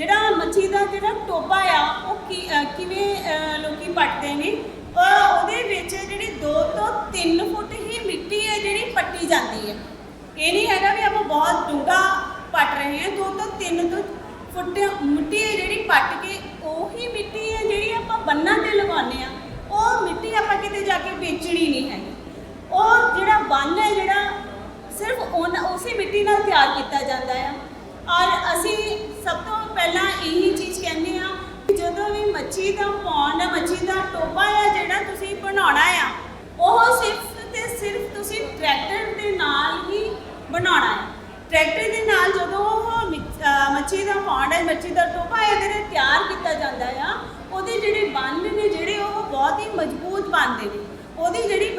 ਜਿਹੜਾ ਮੱਛੀ ਦਾ ਜਿਹੜਾ ਟੋਬਾ ਆ, ਉਹ ਕੀ- ਕਿਵੇਂ ਅਹ ਲੋਕੀ ਪੱਟਦੇ ਨੇ? ਔਰ ਉਹਦੇ ਵਿੱਚ ਜਿਹੜੀ 2 ਤੋਂ 3 ਫੁੱਟ ਹੀ ਮਿੱਟੀ ਹੈ ਜਿਹੜੀ ਪੱਟੀ ਜਾਂਦੀ ਹੈ। ਇਹ ਨਹੀਂ ਹੈਗਾ ਵੀ ਆਪਾਂ ਬਹੁਤ ਡੂੰਘਾ ਪੱਟ ਰਹੇ ਹਾਂ 2 ਤੋਂ 3 ਤੋਂ ਫੁੱਟ ਮਿੱਟੀ ਹੈ ਜਿਹੜੀ ਪੱਟ ਕੇ ਉਹੀ ਮਿੱਟੀ ਹੈ ਜਿਹੜੀ ਆਪਾਂ ਬੰਨਾਂ ਤੇ ਲਗਾਉਂਦੇ ਆ ਉਹ ਮਿੱਟੀ ਆਪਾਂ ਕਿਤੇ ਜਾ ਕੇ ਵੇਚਣੀ ਨਹੀਂ ਹੈ ਉਹ ਜਿਹੜਾ ਬੰਨ ਹੈ ਜਿਹੜਾ ਸਿਰਫ ਉਨ, ਉਸੇ ਮਿੱਟੀ ਨਾਲ ਤਿਆਰ ਕੀਤਾ ਜਾਂਦਾ ਆ। ਔਰ ਅਸੀਂ ਸਭ ਤੋਂ ਪਹਿਲਾਂ ਇਹੀ ਚੀਜ਼ ਕਹਿੰਦੇ ਆ ਕਿ ਜਦੋਂ ਵੀ ਮੱਛੀ ਦਾ ਪੌਂਡ ਮੱਛੀ ਦਾ ਟੋਬਾ ਆ ਜਿਹੜਾ ਤੁਸੀਂ ਬਣਾਉਣਾ ਆ, ਉਹ ਸਿਰਫ ਤੇ ਸਿਰਫ ਤੁਸੀਂ ਟਰੈਕਟਰ ਦੇ ਨਾਲ ਹੀ ਬਣਾਉਣਾ ਹੈ। ਟਰੈਕਟਰ ਦੇ ਨਾਲ ਜਦੋਂ ਉਹ ਮੱਛੀ ਦਾ ਪੌਂਡ ਹੈ, ਮੱਛੀ ਦਾ ਟੋਪਾ ਇਹਦੇ ਨਾਲ ਤਿਆਰ ਕੀਤਾ ਜਾਂਦਾ ਆ, ਉਹਦੇ ਜਿਹੜੇ ਬੰਨ ਨੇ ਜਿਹੜੇ ਉਹ ਬਹੁਤ ਹੀ ਮਜ਼ਬੂਤ ਬਣਦੇ ਨੇ। ਉਹਦੀ ਜਿਹੜੀ